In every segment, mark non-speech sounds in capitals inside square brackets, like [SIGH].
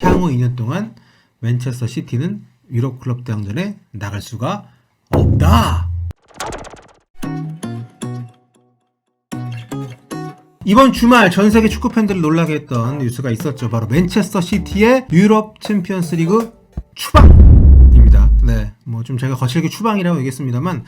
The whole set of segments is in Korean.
향후 2년 동안 맨체스터 시티는 유럽 클럽 대항전에 나갈 수가 없다. 이번 주말 전 세계 축구 팬들을 놀라게 했던 뉴스가 있었죠. 바로 맨체스터 시티의 유럽 챔피언스 리그 추방입니다. 네. 뭐 좀 제가 거칠게 추방이라고 얘기했습니다만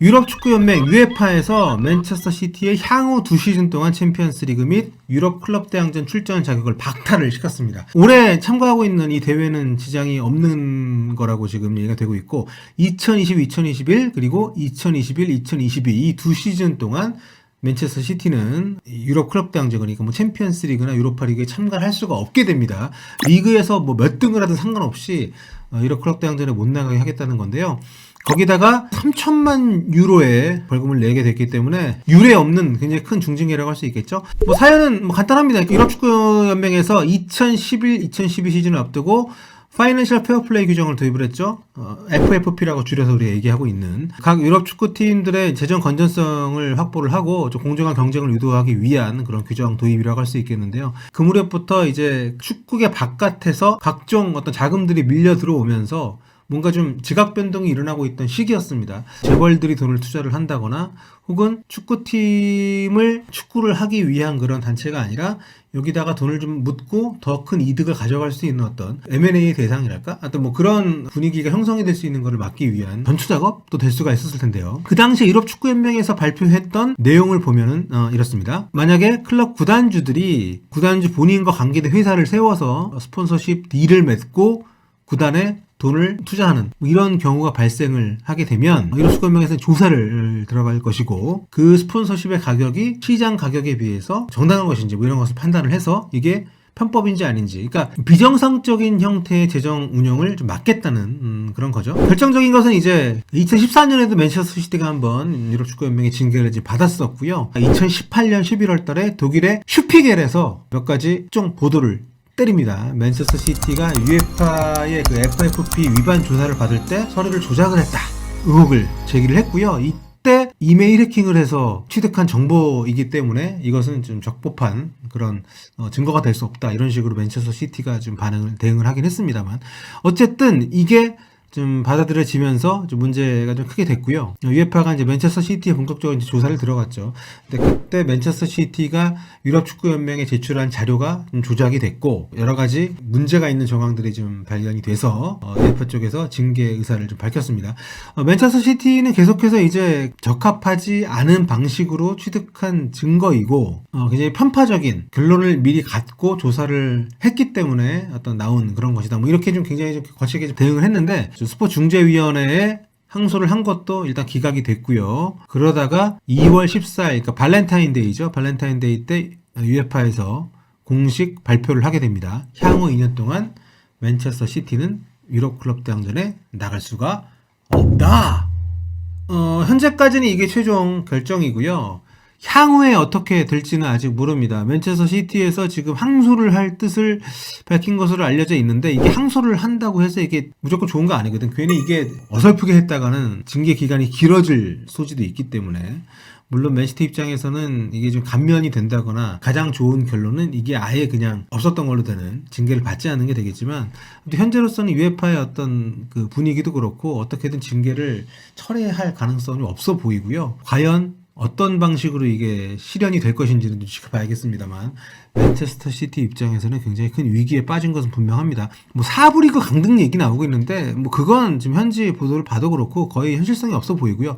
유럽 축구 연맹 UEFA에서 맨체스터 시티의 향후 두 시즌 동안 챔피언스 리그 및 유럽 클럽 대항전 출전 자격을 박탈을 시켰습니다. 올해 참가하고 있는 이 대회는 지장이 없는 거라고 지금 얘기가 되고 있고 2020, 2021 그리고 2021, 2022 이 두 시즌 동안 맨체스터 시티는 유럽 클럽 대항전 그러니까 뭐 챔피언스 리그나 유로파 리그에 참가를 할 수가 없게 됩니다. 리그에서 뭐 몇 등을 하든 상관없이 어, 유럽 클럽 대항전에 못 나가게 하겠다는 건데요. 거기다가 3천만 유로의 벌금을 내게 됐기 때문에 유례 없는 굉장히 큰 중징계라고 할 수 있겠죠. 뭐 사연은 뭐 간단합니다. 유럽 축구 연맹에서 2011-2012 시즌을 앞두고 파이낸셜 페어플레이 규정을 도입을 했죠. 어, FFP라고 줄여서 우리가 얘기하고 있는 각 유럽 축구팀들의 재정 건전성을 확보를 하고 좀 공정한 경쟁을 유도하기 위한 그런 규정 도입이라고 할 수 있겠는데요. 그 무렵부터 이제 축구계 바깥에서 각종 어떤 자금들이 밀려 들어오면서 뭔가 좀 지각 변동이 일어나고 있던 시기였습니다. 재벌들이 돈을 투자를 한다거나 혹은 축구팀을 축구를 하기 위한 그런 단체가 아니라 여기다가 돈을 좀 묻고 더 큰 이득을 가져갈 수 있는 어떤 M&A 대상이랄까? 하여튼 뭐 그런 분위기가 형성이 될 수 있는 것을 막기 위한 전투 작업도 될 수가 있었을 텐데요. 그 당시에 유럽 축구 연맹에서 발표했던 내용을 보면은 어, 이렇습니다. 만약에 클럽 구단주들이 구단주 본인과 관계된 회사를 세워서 스폰서십 딜을 맺고 구단에 돈을 투자하는 뭐 이런 경우가 발생을 하게 되면 유럽 축구연맹에서는 조사를 들어갈 것이고 그 스폰서십의 가격이 시장 가격에 비해서 정당한 것인지 뭐 이런 것을 판단을 해서 이게 편법인지 아닌지 그러니까 비정상적인 형태의 재정 운영을 좀 막겠다는 음, 그런 거죠. 결정적인 것은 이제 2014년에도 맨체스터 시티가 한번 유럽 축구 연맹의 징계를 이제 받았었고요. 2018년 11월 달에 독일의 슈피겔에서 몇 가지 좀 보도를 때립니다. 맨체스터 시티가 UEFA의 그 FFP 위반 조사를 받을 때 서류를 조작을 했다. 의혹을 제기를 했고요. 이때 이메일 해킹을 해서 취득한 정보이기 때문에 이것은 좀 적법한 그런 어, 증거가 될 수 없다. 이런 식으로 맨체스터 시티가 좀 반응을 대응을 하긴 했습니다만 어쨌든 이게 좀 받아들여지면서 좀 문제가 좀 크게 됐고요. UEFA가 이제 맨체스터 시티에 본격적으로 조사를 들어갔죠. 근데 그때 맨체스터 시티가 유럽 축구 연맹에 제출한 자료가 좀 조작이 됐고 여러 가지 문제가 있는 정황들이 좀 발견이 돼서 어, UEFA 쪽에서 징계 의사를 좀 밝혔습니다. 어, 맨체스터 시티는 계속해서 이제 적합하지 않은 방식으로 취득한 증거이고 어, 굉장히 편파적인 결론을 미리 갖고 조사를 했기 때문에 어떤 나온 그런 것이다. 뭐 이렇게 좀 굉장히 좀 거칠게 좀 대응을 했는데 스포츠 중재위원회에 항소를 한 것도 일단 기각이 됐고요. 그러다가 2월 14일, 그러니까 발렌타인데이죠. 발렌타인데이 때 UEFA에서 공식 발표를 하게 됩니다. 향후 2년 동안 맨체스터 시티는 유럽 클럽 대항전에 나갈 수가 없다. 어, 현재까지는 이게 최종 결정이고요. 향후에 어떻게 될지는 아직 모릅니다. 맨체스터 시티에서 지금 항소를 할 뜻을 밝힌 것으로 알려져 있는데 이게 항소를 한다고 해서 이게 무조건 좋은 거 아니거든. 괜히 이게 어설프게 했다가는 징계 기간이 길어질 소지도 있기 때문에 물론 맨시티 입장에서는 이게 좀 감면이 된다거나 가장 좋은 결론은 이게 아예 그냥 없었던 걸로 되는 징계를 받지 않는 게 되겠지만 현재로서는 UEFA의 어떤 그 분위기도 그렇고 어떻게든 징계를 철회할 가능성이 없어 보이고요. 과연 어떤 방식으로 이게 실현이 될 것인지는 좀 지켜봐야겠습니다만 맨체스터 시티 입장에서는 굉장히 큰 위기에 빠진 것은 분명합니다. 뭐 사부 리그 강등 얘기 나오고 있는데 뭐 그건 지금 현지 보도를 봐도 그렇고 거의 현실성이 없어 보이고요.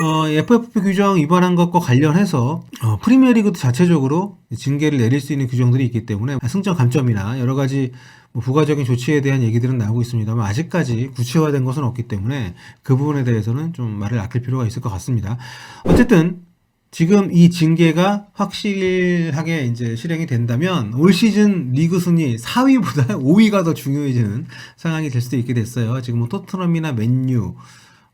어, FFP 규정 위반한 것과 관련해서 어, 프리미어리그도 자체적으로 징계를 내릴 수 있는 규정들이 있기 때문에 승점 감점이나 여러 가지 뭐 부가적인 조치에 대한 얘기들은 나오고 있습니다만 아직까지 구체화된 것은 없기 때문에 그 부분에 대해서는 좀 말을 아낄 필요가 있을 것 같습니다. 어쨌든 지금 이 징계가 확실하게 이제 실행이 된다면 올 시즌 리그 순위 4위보다 5위가 [LAUGHS] 더 중요해지는 상황이 될 수도 있게 됐어요. 지금 뭐 토트넘이나 맨유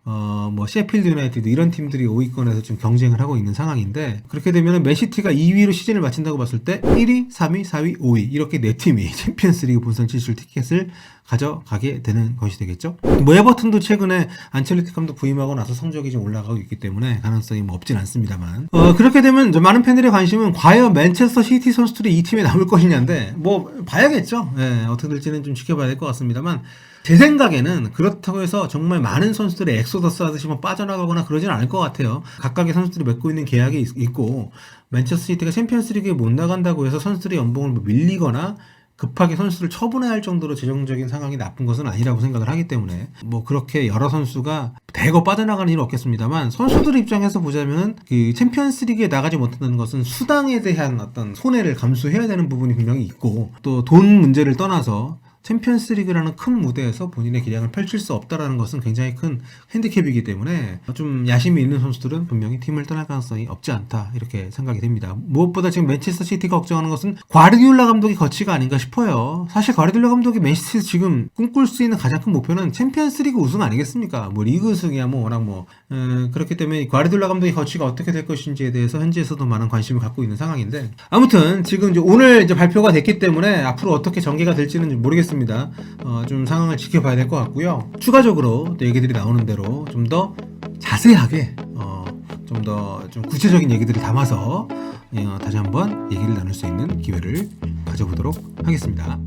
어, 뭐, 셰필드 유나이티드 이런 팀들이 5위권에서 좀 경쟁을 하고 있는 상황인데, 그렇게 되면 맨시티가 2위로 시즌을 마친다고 봤을 때, 1위, 3위, 4위, 5위, 이렇게 네 팀이 [LAUGHS] 챔피언스 리그 본선 진출 티켓을 가져가게 되는 것이 되겠죠. 뭐, 에버튼도 최근에 안첼리티 감독 부임하고 나서 성적이 좀 올라가고 있기 때문에 가능성이 뭐 없진 않습니다만. 어, 그렇게 되면 많은 팬들의 관심은 과연 맨체스터 시티 선수들이 이 팀에 남을 것이냐인데, 뭐, 봐야겠죠. 예, 어떻게 될지는 좀 지켜봐야 될 것 같습니다만, 제 생각에는 그렇다고 해서 정말 많은 선수들이 엑소더스 하듯이 뭐 빠져나가거나 그러진 않을 것 같아요. 각각의 선수들이 맺고 있는 계약이 있- 있고 맨체스터 시티가 챔피언스 리그에 못 나간다고 해서 선수들의 연봉을 뭐 밀리거나 급하게 선수를 처분해야 할 정도로 재정적인 상황이 나쁜 것은 아니라고 생각을 하기 때문에 뭐 그렇게 여러 선수가 대거 빠져나가는 일은 없겠습니다만 선수들 입장에서 보자면 그 챔피언스 리그에 나가지 못한다는 것은 수당에 대한 어떤 손해를 감수해야 되는 부분이 분명히 있고 또 돈 문제를 떠나서 챔피언스 리그라는 큰 무대에서 본인의 기량을 펼칠 수 없다라는 것은 굉장히 큰 핸디캡이기 때문에 좀 야심이 있는 선수들은 분명히 팀을 떠날 가능성이 없지 않다 이렇게 생각이 됩니다. 무엇보다 지금 맨체스터 시티가 걱정하는 것은 과르디올라 감독의 거치가 아닌가 싶어요. 사실 과르디올라 감독이 맨시티 지금 꿈꿀 수 있는 가장 큰 목표는 챔피언스 리그 우승 아니겠습니까? 뭐 리그 우승이야 뭐 워낙 뭐 음, 그렇기 때문에 과르디올라 감독의 거치가 어떻게 될 것인지에 대해서 현지에서도 많은 관심을 갖고 있는 상황인데 아무튼 지금 이제 오늘 이제 발표가 됐기 때문에 앞으로 어떻게 전개가 될지는 모르겠 습니다. 어, 좀 상황을 지켜봐야 될 것 같고요. 추가적으로 또 얘기들이 나오는 대로 좀 더 자세하게 어, 좀 더 좀 구체적인 얘기들을 담아서 어, 다시 한번 얘기를 나눌 수 있는 기회를 가져보도록 하겠습니다.